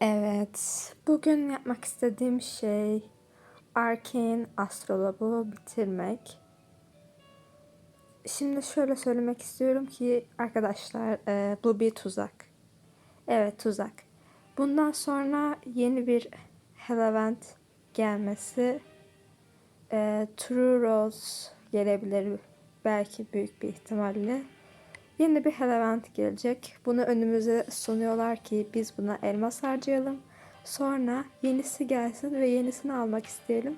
Evet, bugün yapmak istediğim şey Arcane Astrolab'ı bitirmek. Şimdi şöyle söylemek istiyorum ki arkadaşlar e, bu bir tuzak. Evet tuzak. Bundan sonra yeni bir Hellevent gelmesi e, True Rose gelebilir belki büyük bir ihtimalle. Yeni bir Hellevent gelecek. Bunu önümüze sunuyorlar ki biz buna elmas harcayalım. Sonra yenisi gelsin ve yenisini almak isteyelim.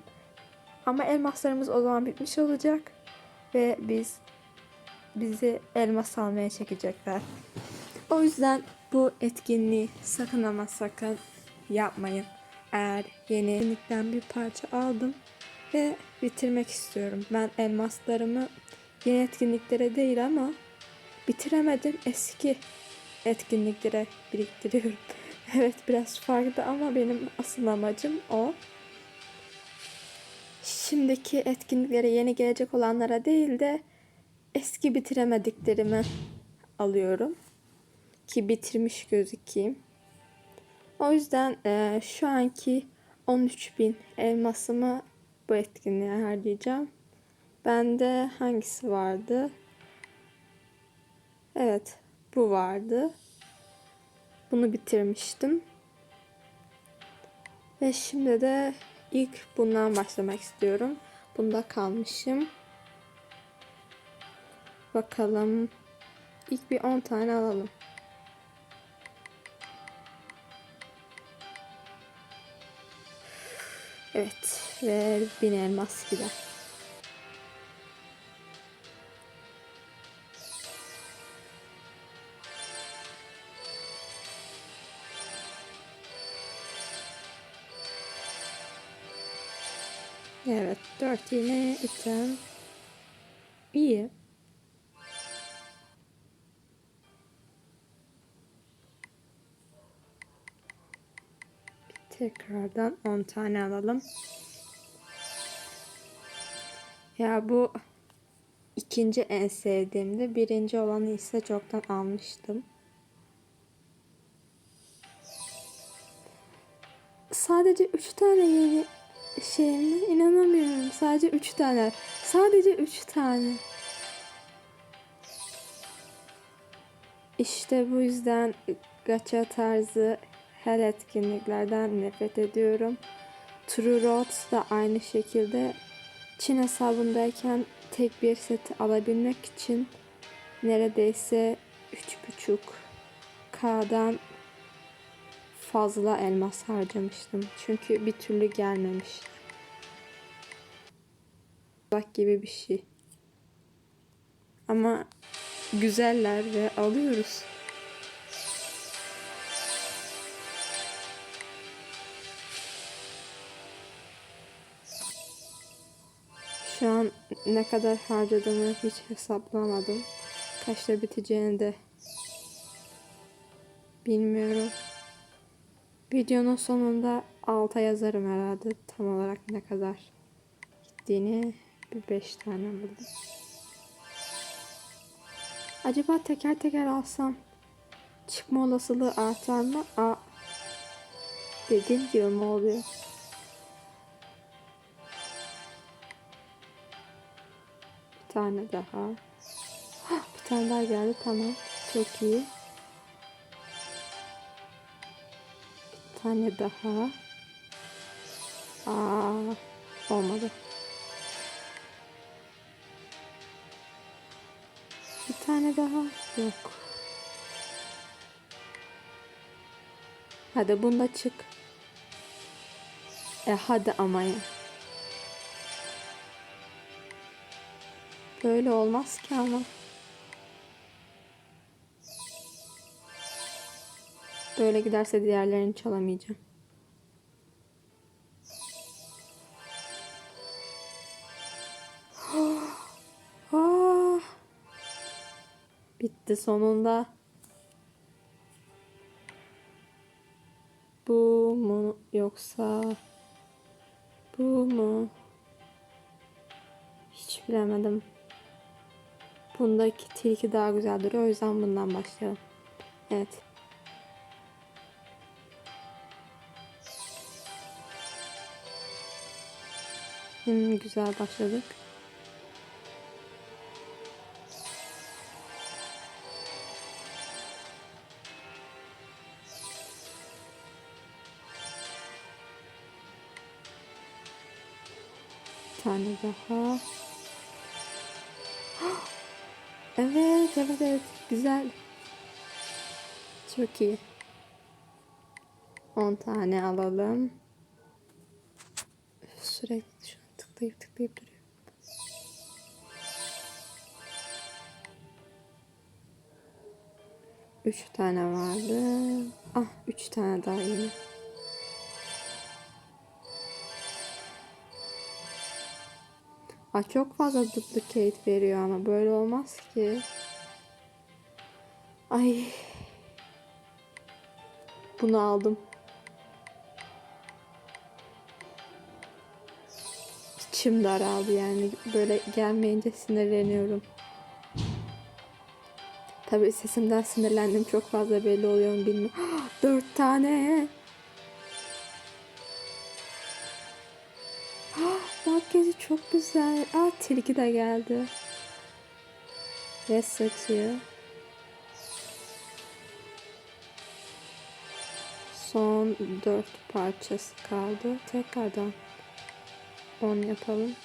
Ama elmaslarımız o zaman bitmiş olacak. Ve biz bizi elmas almaya çekecekler. O yüzden bu etkinliği sakın ama sakın yapmayın. Eğer yeni etkinlikten bir parça aldım ve bitirmek istiyorum. Ben elmaslarımı yeni etkinliklere değil ama bitiremedim. Eski etkinliklere biriktiriyorum. evet biraz farklı ama benim asıl amacım o. Şimdiki etkinliklere yeni gelecek olanlara değil de eski bitiremediklerimi alıyorum. Ki bitirmiş gözükeyim. O yüzden e, şu anki 13.000 elmasımı bu etkinliğe harcayacağım. Bende hangisi vardı? Evet, bu vardı. Bunu bitirmiştim. Ve şimdi de ilk bundan başlamak istiyorum. Bunda kalmışım. Bakalım. İlk bir 10 tane alalım. Evet ve bin elmas gider. Evet, dört yine item. İyi. Tekrardan 10 tane alalım. Ya bu ikinci en sevdiğimdi. Birinci olanı ise çoktan almıştım. Sadece 3 tane yeni şey mi? İnanamıyorum. Sadece 3 tane. Sadece 3 tane. İşte bu yüzden gacha tarzı her etkinliklerden nefret ediyorum. True Road da aynı şekilde Çin hesabındayken tek bir seti alabilmek için neredeyse 3.5 K'dan fazla elmas harcamıştım. Çünkü bir türlü gelmemiş. Bak gibi bir şey. Ama güzeller ve alıyoruz. Şu an ne kadar harcadığımı hiç hesaplamadım. Kaçta biteceğini de bilmiyorum. Videonun sonunda alta yazarım herhalde tam olarak ne kadar gittiğini bir 5 tane buldum. Acaba teker teker alsam çıkma olasılığı artar mı? Aa, dediğim gibi mi oluyor? Bir tane daha. Bir tane daha geldi tamam. Çok iyi. Tane daha. Aa, olmadı. Bir tane daha yok. Hadi bunda çık. E hadi ama ya. Böyle olmaz ki ama. Böyle giderse diğerlerini çalamayacağım. Ah. Bitti sonunda. Bu mu yoksa bu mu? Hiç bilemedim. Bundaki tilki daha güzel duruyor. O yüzden bundan başlayalım. Evet. Hmm, güzel başladık. Bir tane daha. Evet, evet, evet. Güzel. Çok iyi. 10 tane alalım. Üf, Sürekli şu an tıklayıp tıklayıp duruyor. Üç tane vardı. Ah, üç tane daha yeni. Ah, çok fazla duplicate veriyor ama böyle olmaz ki. Ay. Bunu aldım. İçim daraldı yani böyle gelmeyince sinirleniyorum. Tabii sesimden sinirlendim çok fazla belli oluyor mu bilmiyorum. Dört tane. Makyajı çok güzel. Aa tilki de geldi. Ve saçı. Son dört parçası kaldı. Tekrardan 10 yapalım.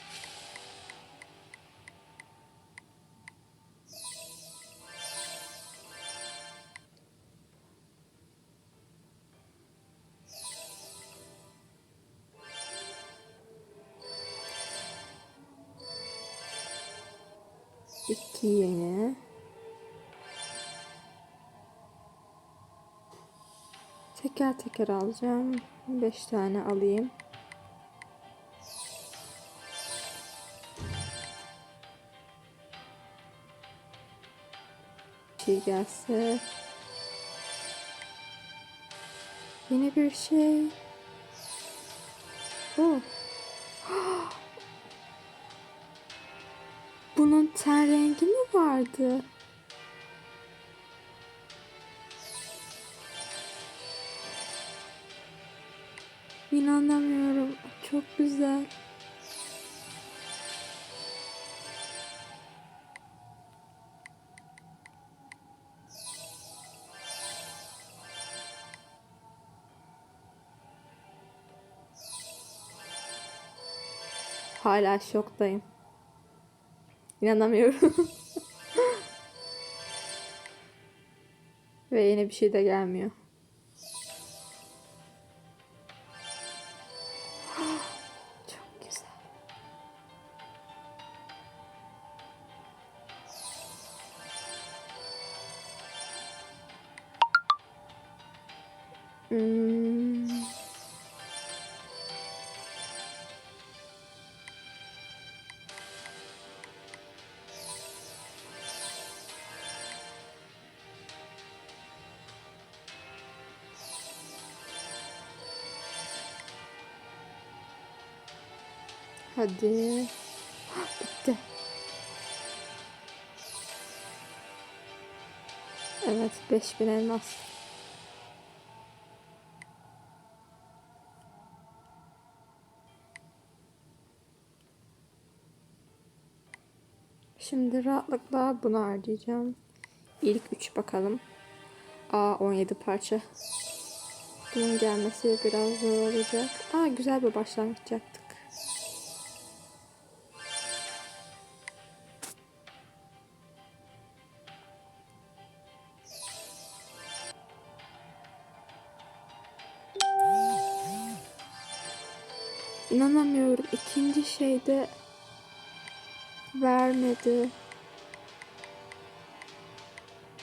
İki yeni. Teker teker alacağım. Beş tane alayım. Şey gelse. Yeni bir şey. Oh. Bunun ten rengi mi vardı? Hala şoktayım. İnanamıyorum. Ve yeni bir şey de gelmiyor. Çok güzel. Hmm. Hadi. Bitti. Evet 5000 elmas. Şimdi rahatlıkla bunu harcayacağım. İlk 3 bakalım. Aa 17 parça. Bunun gelmesi biraz zor olacak. Aa güzel bir başlangıç yaptık. İnanamıyorum. İkinci şeyde vermedi.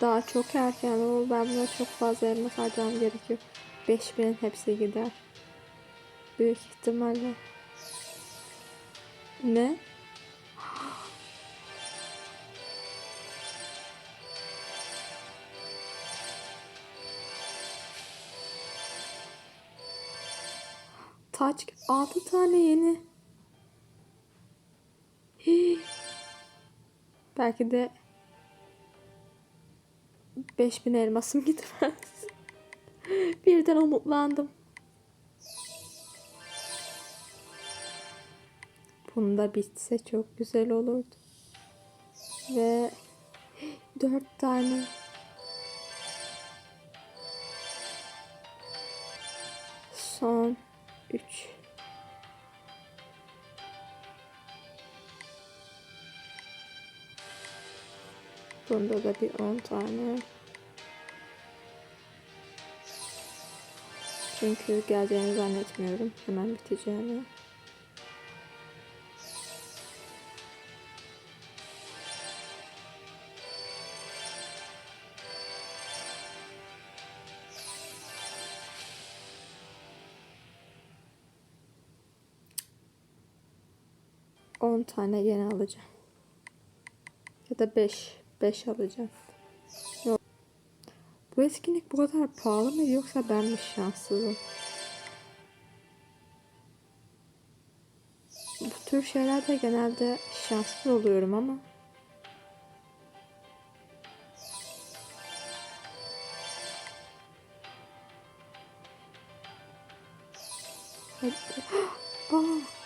Daha çok erken ama ben buna çok fazla elmas harcamam gerekiyor. 5000'in hepsi gider. Büyük ihtimalle. Ne? Taç 6 tane yeni. Belki de 5000 elmasım gitmez. Birden umutlandım. Bunda bitse çok güzel olurdu. Ve dört tane son üç Bunda da bir 10 tane. Çünkü geleceğini zannetmiyorum. Hemen biteceğini. On tane yeni alacağım. Ya da beş. Beş alacağım. Yok. Bu etkinlik bu kadar pahalı mı yoksa ben mi şanssızım? Bu tür şeylerde genelde şanslı oluyorum ama. Aa.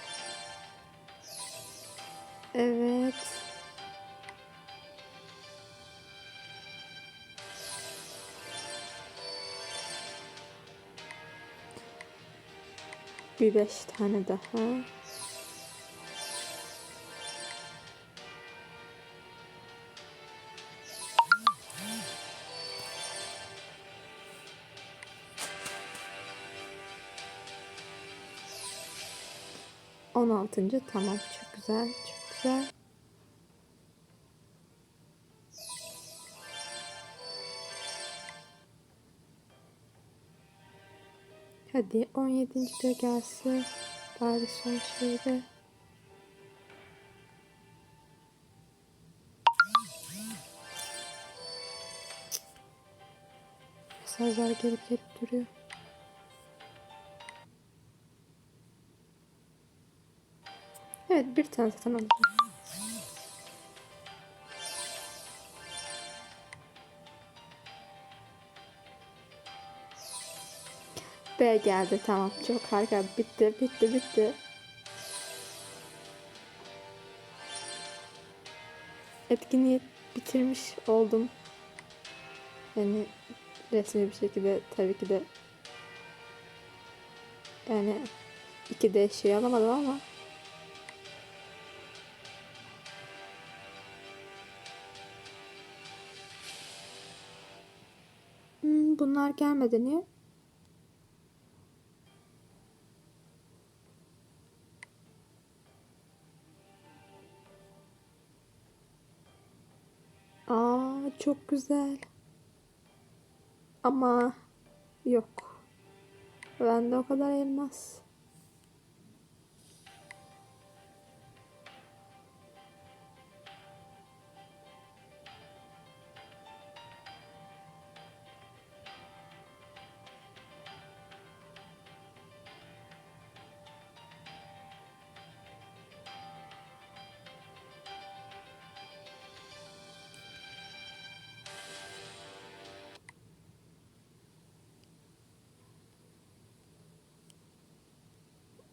Evet. Bir beş tane daha. On altıncı tamam çok güzel çok güzel. Hadi 17. de gelse bari son şeyde. Mesajlar gelip gelip duruyor. Evet bir tane zaten alacağım. B geldi tamam çok harika bitti bitti bitti. Etkinliği bitirmiş oldum. Yani resmi bir şekilde tabii ki de yani iki de şey alamadım ama bunlar gelmedi niye? Aa çok güzel. Ama yok. Bende o kadar elmas.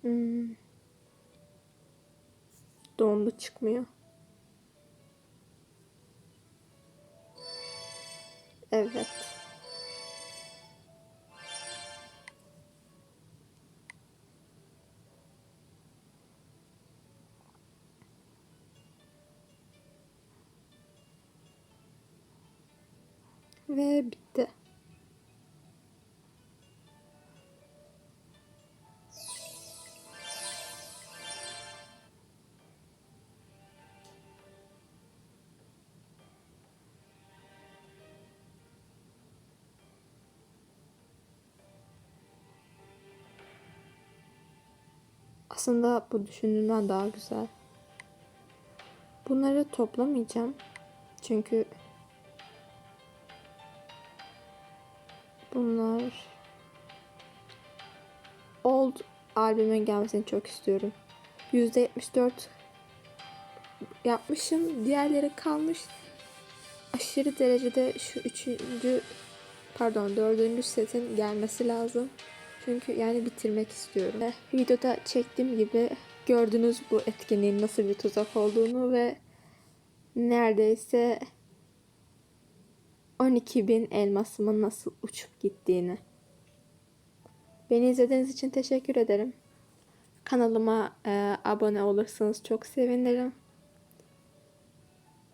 Hmm. Çıkmıyor. Evet. Ve bitti. Aslında bu düşündüğümden daha güzel. Bunları toplamayacağım. Çünkü bunlar Old albüme gelmesini çok istiyorum. %74 yapmışım. Diğerleri kalmış. Aşırı derecede şu üçüncü pardon dördüncü setin gelmesi lazım. Çünkü yani bitirmek istiyorum. Ve videoda çektiğim gibi gördünüz bu etkinliğin nasıl bir tuzak olduğunu ve neredeyse 12 bin elmasımın nasıl uçup gittiğini. Beni izlediğiniz için teşekkür ederim. Kanalıma e, abone olursanız çok sevinirim.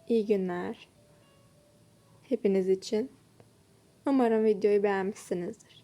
İyi günler. Hepiniz için. Umarım videoyu beğenmişsinizdir.